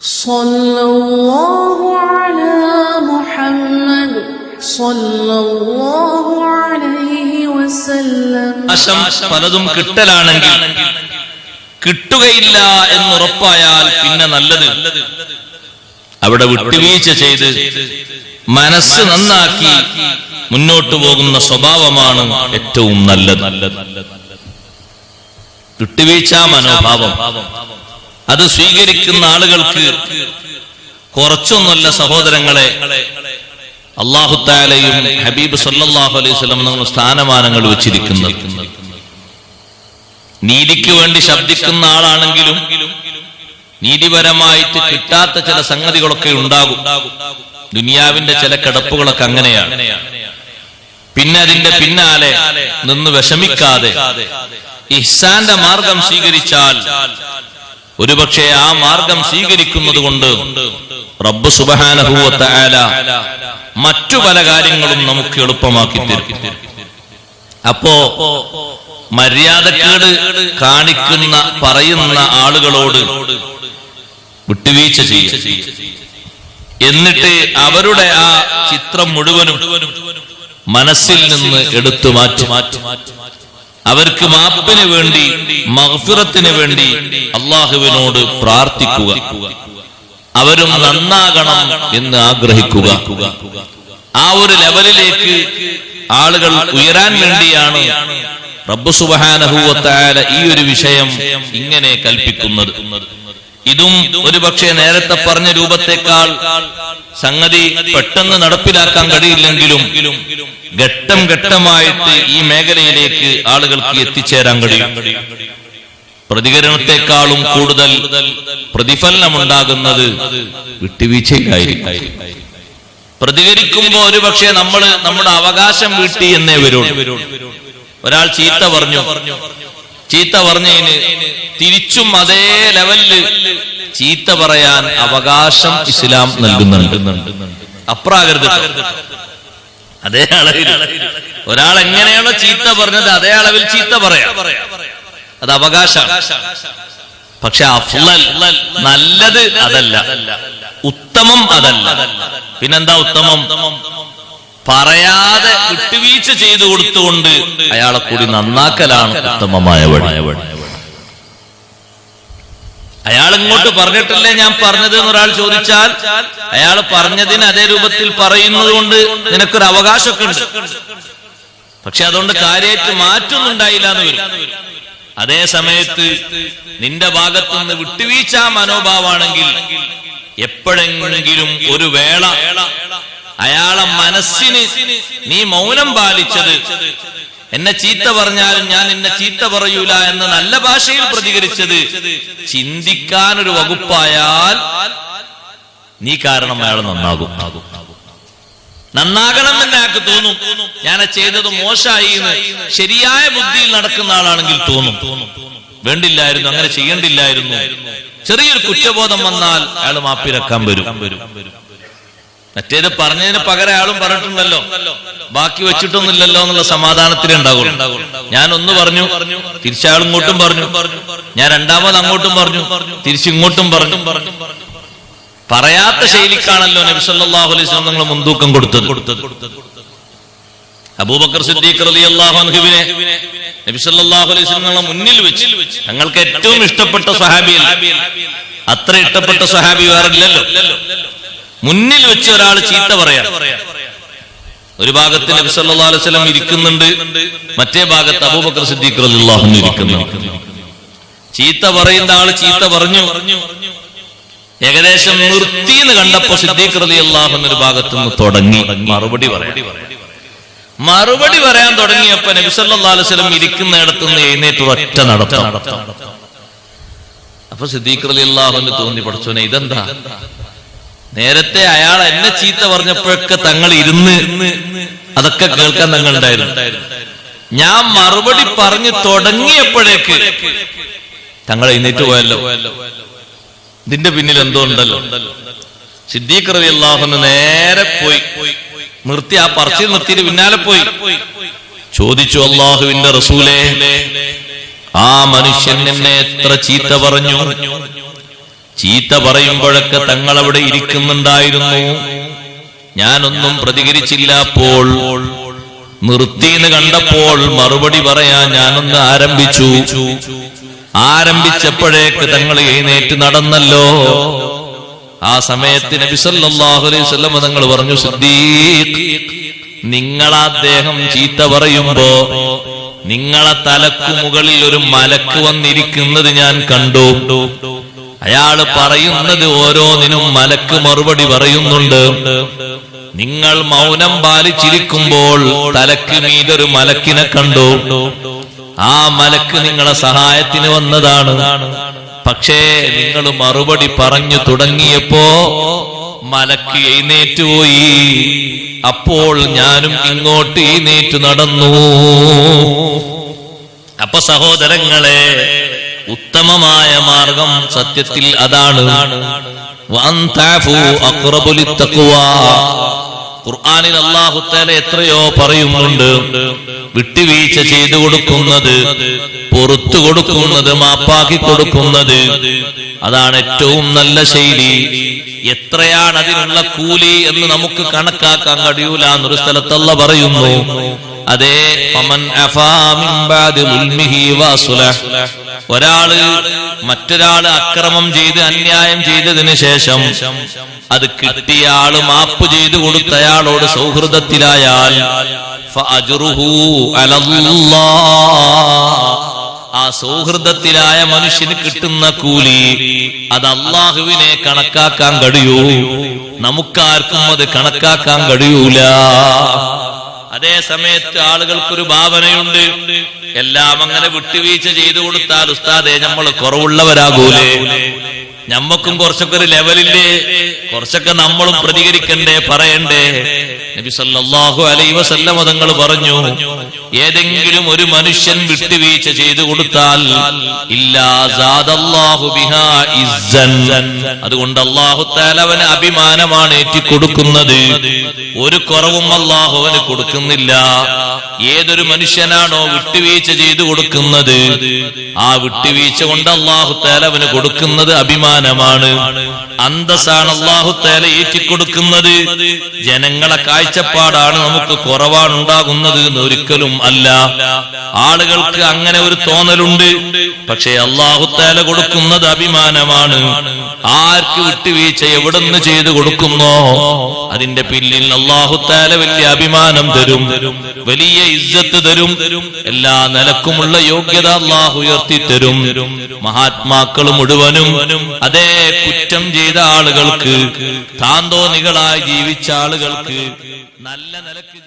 صلى الله على محمد صلى الله عليه وسلم നാശം പലതും കിട്ടലാണെങ്കിൽ കിട്ടുകയില്ല എന്നുറപ്പായാൽ പിന്നെ നല്ലത് അവിടെ വിട്ടുവീഴ്ച ചെയ്ത് മനസ്സ് നന്നാക്കി മുന്നോട്ടു പോകുന്ന സ്വഭാവമാണ് ഏറ്റവും നല്ലത് വിട്ടുവീഴ്ച മനോഭാവം അത് സ്വീകരിക്കുന്ന ആളുകൾക്ക് കുറച്ചൊന്നുമല്ല സഹോദരങ്ങളെ. അള്ളാഹുത്താലയും ഹബീബ് സല്ലാഹു അലൈഹി സ്വലം നമ്മൾ സ്ഥാനമാനങ്ങൾ വെച്ചിരിക്കുന്നത്. നീതിക്ക് വേണ്ടി ശബ്ദിക്കുന്ന ആളാണെങ്കിലും നീതിപരമായിട്ട് കിട്ടാത്ത ചില സംഗതികളൊക്കെ ഉണ്ടാകും. ദുനിയാവിന്റെ ചില കിടപ്പുകളൊക്കെ അങ്ങനെയാണ്. പിന്നെ അതിന്റെ പിന്നാലെ നിന്ന് വിഷമിക്കാതെ ഇഹ്സാന്റെ മാർഗം സ്വീകരിച്ചാൽ ഒരുപക്ഷെ ആ മാർഗം സ്വീകരിക്കുന്നത് കൊണ്ട് റബ്ബ് സുബഹാനഹൂവത്ത ആല മറ്റു പല കാര്യങ്ങളും നമുക്ക് എളുപ്പമാക്കി തരും. അപ്പോ മര്യാദക്കേട് കാണിക്കുന്ന പറയുന്ന ആളുകളോട് വിട്ടുവീഴ്ച ചെയ്യും. എന്നിട്ട് അവരുടെ ആ ചിത്രം മുഴുവനും മനസ്സിൽ നിന്ന് എടുത്തു മാറ്റി മാറ്റി മാറ്റി. അവർക്ക് മാപ്പിന് വേണ്ടി മഹഫിറത്തിന് വേണ്ടി അള്ളാഹുവിനോട് പ്രാർത്ഥിക്കുക. അവരും നന്നാകണം എന്ന് ആഗ്രഹിക്കുക. ആ ഒരു ലെവലിലേക്ക് ആളുകൾ ഉയരാൻ വേണ്ടിയാണ് റബ്ബു സുബാനഹൂവത്തായ ഈ ഒരു വിഷയം ഇങ്ങനെ കൽപ്പിക്കുന്നത്. ഇതും ഒരുപക്ഷെ നേരത്തെ പറഞ്ഞ രൂപത്തെക്കാൾ സംഗതി പെട്ടെന്ന് നടപ്പിലാക്കാൻ കഴിയില്ലെങ്കിലും ഘട്ടം ഘട്ടമായിട്ട് ഈ മേഖലയിലേക്ക് ആളുകൾക്ക് എത്തിച്ചേരാൻ കഴിയും. പ്രതികരണത്തെക്കാളും കൂടുതൽ പ്രതിഫലനമുണ്ടാകുന്നത് വിട്ടുവീഴ്ചയിലായിരിക്കും. പ്രതികരിക്കുമ്പോ ഒരുപക്ഷെ നമ്മൾ നമ്മുടെ അവകാശം വീട്ടി എന്നേ വരും ഒരാൾ ചീത്ത പറഞ്ഞു. ചീത്ത പറഞ്ഞതിന് തിരിച്ചും അതേ ലെവലിൽ ചീത്ത പറയാൻ അവകാശം ഇസ്ലാം നൽകുന്നുണ്ട്. അപ്രാകൃത. അതേ അളവിൽ ഒരാൾ എങ്ങനെയാണോ ചീത്ത പറഞ്ഞത് അതേ അളവിൽ ചീത്ത പറയാം. അത് അവകാശം പക്ഷെ നല്ലത് അതല്ല. ഉത്തമം അതല്ല. പിന്നെന്താ ഉത്തമം? പറയാതെ വിട്ടുവീഴ്ച ചെയ്തു കൊടുത്തുകൊണ്ട് അയാളെ കൂടി നന്നാക്കലാണ് ഉത്തമമായ വഴി. അയാൾ ഇങ്ങോട്ട് പറഞ്ഞിട്ടല്ലേ ഞാൻ പറഞ്ഞത് എന്നൊരാൾ ചോദിച്ചാൽ അയാൾ പറഞ്ഞതിന് അതേ രൂപത്തിൽ പറയുന്നത് കൊണ്ട് നിനക്കൊരു അവകാശമൊക്കെ ഉണ്ട്. പക്ഷെ അതുകൊണ്ട് കാര്യമായിട്ട് മാറ്റൊന്നുണ്ടായില്ല എന്ന് വരും. അതേ സമയത്ത് നിന്റെ ഭാഗത്തുനിന്ന് വിട്ടുവീഴ്ച മനോഭാവമാണെങ്കിൽ എപ്പോഴെങ്കിലും ഒരു വേള അയാളെ മനസ്സിന് നീ മൗനം പാലിച്ചത് എന്നെ ചീത്ത പറഞ്ഞാലും ഞാൻ എന്നെ ചീത്ത പറയൂല എന്ന് നല്ല ഭാഷയിൽ പ്രതികരിച്ചത് ചിന്തിക്കാൻ ഒരു വകുപ്പായാൽ നീ കാരണം അയാൾ നന്നാകും. നന്നാകണം എന്ന് അയാൾക്ക് തോന്നും. ഞാൻ ചെയ്തത് മോശമായി ശരിയായ ബുദ്ധിയിൽ നടക്കുന്ന ആളാണെങ്കിൽ തോന്നും. വേണ്ടില്ലായിരുന്നു അങ്ങനെ ചെയ്യണ്ടില്ലായിരുന്നു. ചെറിയൊരു കുറ്റബോധം വന്നാൽ അയാൾ മാപ്പിരക്കാൻ വരും. മറ്റേത് പറഞ്ഞതിന് പകരം അയാളും പറഞ്ഞിട്ടുണ്ടല്ലോ. ബാക്കി വെച്ചിട്ടൊന്നുമില്ലല്ലോ എന്നുള്ള സമാധാനത്തിൽ ഉണ്ടാകുള്ളൂ ഞാൻ ഒന്ന് പറഞ്ഞു തിരിച്ചയാൾ ഇങ്ങോട്ടും പറഞ്ഞു. ഞാൻ രണ്ടാമത് അങ്ങോട്ടും പറഞ്ഞു തിരിച്ചിങ്ങോട്ടും പറഞ്ഞു. പറയാത്ത ശൈലിക്കാണല്ലോ നബിസല്ലാഹു അലൈഹി സ്വലം നിങ്ങൾ മുൻതൂക്കം കൊടുത്തത്. അബൂബക്കർ സിദ്ദീഖ് റലി അള്ളാഹുവിനെ നബിസല്ലാഹു അലൈഹി സ്വലങ്ങളെ മുന്നിൽ വെച്ച് തങ്ങൾക്ക് ഏറ്റവും ഇഷ്ടപ്പെട്ട സഹാബിയല്ല അത്ര ഇഷ്ടപ്പെട്ട സഹാബി വേറെ ഇല്ലല്ലോ. മുന്നിൽ വെച്ച് ഒരാൾ ചീത്ത പറയാം. ഒരു ഭാഗത്ത് നബി സല്ലല്ലാഹു അലൈഹി വസല്ലം ഇരിക്കുന്നുണ്ട് മറ്റേ ഭാഗത്ത് അബൂബക്കർ സിദ്ദീഖ് റളിയല്ലാഹു അൻഹു ഇരിക്കുന്നുണ്ട്. ചീത്ത പറയുന്ന ആൾ ചീത്ത പറഞ്ഞു. ഏകദേശം നിർത്തി എന്ന് കണ്ടപ്പോ സിദ്ദീഖ് റളിയല്ലാഹു അൻഹു ഭാഗത്ത് നിന്ന് തുടങ്ങി. മറുപടി പറയാ. മറുപടി പറയാൻ തുടങ്ങിയപ്പോ നബി സല്ലല്ലാഹു അലൈഹി വസല്ലം ഇരിക്കുന്നിടത്ത് നിന്ന് എഴുന്നേറ്റ് ഒറ്റ നടത്തം. അപ്പൊ സിദ്ദീഖ് റളിയല്ലാഹു അൻഹു തോന്നി പഠിച്ചോനെ ഇതെന്താ? നേരത്തെ അയാൾ എന്നെ ചീത്ത പറഞ്ഞപ്പോഴൊക്കെ തങ്ങൾ ഇരുന്ന് അതൊക്കെ കേൾക്കാൻ തങ്ങൾ ഉണ്ടായിരുന്നു. ഞാൻ മറുപടി പറഞ്ഞു തുടങ്ങിയപ്പോഴേക്ക് തങ്ങൾ എഴുന്നേറ്റ് പോയല്ലോ. ഇതിന്റെ പിന്നിൽ എന്തോ ഉണ്ടല്ലോ. സിദ്ദീഖ് റബി അള്ളാഹുന്ന് നേരെ പോയി. നിർത്തി ആ പറച്ചിൽ നിർത്തിയിട്ട് പിന്നാലെ പോയി. ചോദിച്ചു അള്ളാഹുവിന്റെ റസൂലേ ആ മനുഷ്യൻ എന്നെ എത്ര ചീത്ത പറഞ്ഞു? ചീത്ത പറയുമ്പോഴൊക്കെ തങ്ങൾ അവിടെ ഇരിക്കുന്നുണ്ടായിരുന്നു. ഞാനൊന്നും പ്രതികരിച്ചില്ല അപ്പോൾ നിർത്തിന്ന് കണ്ടപ്പോൾ മറുപടി പറയാൻ ഞാനൊന്ന് ആരംഭിച്ചു. ആരംഭിച്ചപ്പോഴേക്ക് തങ്ങൾ എഴുന്നേറ്റ് നടന്നല്ലോ. ആ സമയത്ത് നബി സല്ലല്ലാഹു അലൈഹി തങ്ങൾ പറഞ്ഞു സിദ്ദീഖ് അദ്ദേഹം ചീത്ത പറയുമ്പോ നിങ്ങളെ തലക്കു മുകളിൽ ഒരു മലക്ക് വന്നിരിക്കുന്നത് ഞാൻ കണ്ടു. അയാൾ പറയുന്നത് ഓരോന്നിനും മലക്ക് മറുപടി പറയുന്നുണ്ട്. നിങ്ങൾ മൗനം പാലിച്ചിരിക്കുമ്പോൾ തലക്ക് മീതൊരു മലക്കിനെ കണ്ടു. ആ മലക്ക് നിങ്ങളെ സഹായത്തിന് വന്നതാണ്. പക്ഷേ നിങ്ങൾ മറുപടി പറഞ്ഞു തുടങ്ങിയപ്പോ മലക്ക് എഴുന്നേറ്റുപോയി അപ്പോൾ ഞാനും ഇങ്ങോട്ട് എഴുന്നേറ്റു നടന്നു. അപ്പൊ സഹോദരങ്ങളെ ഉത്തമമായ മാർഗം സത്യത്തിൽ അതാണ്. ഖുർആാനിൽ തആല എത്രയോ പറയുന്നുണ്ട്. വിട്ടുവീഴ്ച ചെയ്തു കൊടുക്കുന്നത് പുറത്തു കൊടുക്കുന്നത് മാപ്പാക്കി കൊടുക്കുന്നത്. അതാണ് ഏറ്റവും നല്ല ശൈലി. എത്രയാണ് അതിനുള്ള കൂലി എന്ന് നമുക്ക് കണക്കാക്കാൻ കഴിയൂല എന്നൊരു സ്ഥലത്തല്ല പറയുന്നു. അതേ അഫാ ഒരാൾ മറ്റൊരാൾ അക്രമം ചെയ്ത് അന്യായം ചെയ്തതിന് ശേഷം അത് കിട്ടിയ ആൾ മാപ്പ് ചെയ്തു കൊടുത്തയാളോട് സൗഹൃദത്തിലായാൽ. ആ സൗഹൃദത്തിലായ മനുഷ്യന് കിട്ടുന്ന കൂലി അത് അള്ളാഹുവിനെ കണക്കാക്കാൻ കഴിയൂ നമുക്കാർക്കും അത് കണക്കാക്കാൻ കഴിയൂല അതേ സമയത്ത് ആളുകൾക്കൊരു ഭാവനയുണ്ട്. എല്ലാം അങ്ങനെ വിട്ടുവീഴ്ച ചെയ്തു കൊടുത്താൽ ഉസ്താദെ നമ്മൾ കുറവുള്ളവരാകൂലേ? ഞമ്മക്കും കുറച്ചൊക്കെ ഒരു ലെവലില്ലേ കുറച്ചൊക്കെ നമ്മളും പ്രതികരിക്കണ്ടേ പറയണ്ടേ? നബി സല്ലല്ലാഹു അലൈഹി തങ്ങൾ പറഞ്ഞു ഏതെങ്കിലും ഒരു മനുഷ്യൻ വിട്ടുവീഴ്ച ചെയ്തു കൊടുത്താൽ അതുകൊണ്ട് അല്ലാഹു തആല അവന് അഭിമാനമാണ് ഏറ്റിക്കൊടുക്കുന്നത്. ഒരു കുറവും അല്ലാഹു അവന് കൊടുക്കുന്നില്ല. ഏതൊരു മനുഷ്യനാണോ വിട്ടുവീഴ്ച ചെയ്തു കൊടുക്കുന്നത് ആ വിട്ടുവീഴ്ച കൊണ്ട് അല്ലാഹു തആല അവന് കൊടുക്കുന്നത് അഭിമാനമാണ്. അന്തസ്സാണ് അല്ലാഹു തആല ഏറ്റിക്കൊടുക്കുന്നത്. ജനങ്ങളെ കാഴ്ചപ്പാടാണ് നമുക്ക് കുറവാണ് ഉണ്ടാകുന്നത് എന്ന് ഒരിക്കലും അല്ല. ആളുകൾക്ക് അങ്ങനെ ഒരു തോന്നലുണ്ട്. പക്ഷേ അള്ളാഹുത്താല കൊടുക്കുന്നത് അഭിമാനമാണ്. ആർക്ക് വിട്ടുവീഴ്ച എവിടുന്ന് ചെയ്തു കൊടുക്കുന്നോ അതിന്റെ പിന്നിൽ അള്ളാഹുത്താല വലിയ അഭിമാനം തരും വലിയ ഇജ്ജത്ത് തരും എല്ലാ നിലക്കുമുള്ള യോഗ്യത അള്ളാഹു ഉയർത്തി തരും. മഹാത്മാക്കൾ മുഴുവനും അതേ കുറ്റം ചെയ്ത ആളുകൾക്ക് താന്തോന്നികളായി ജീവിച്ച ആളുകൾക്ക് നല്ല നിലയ്ക്ക്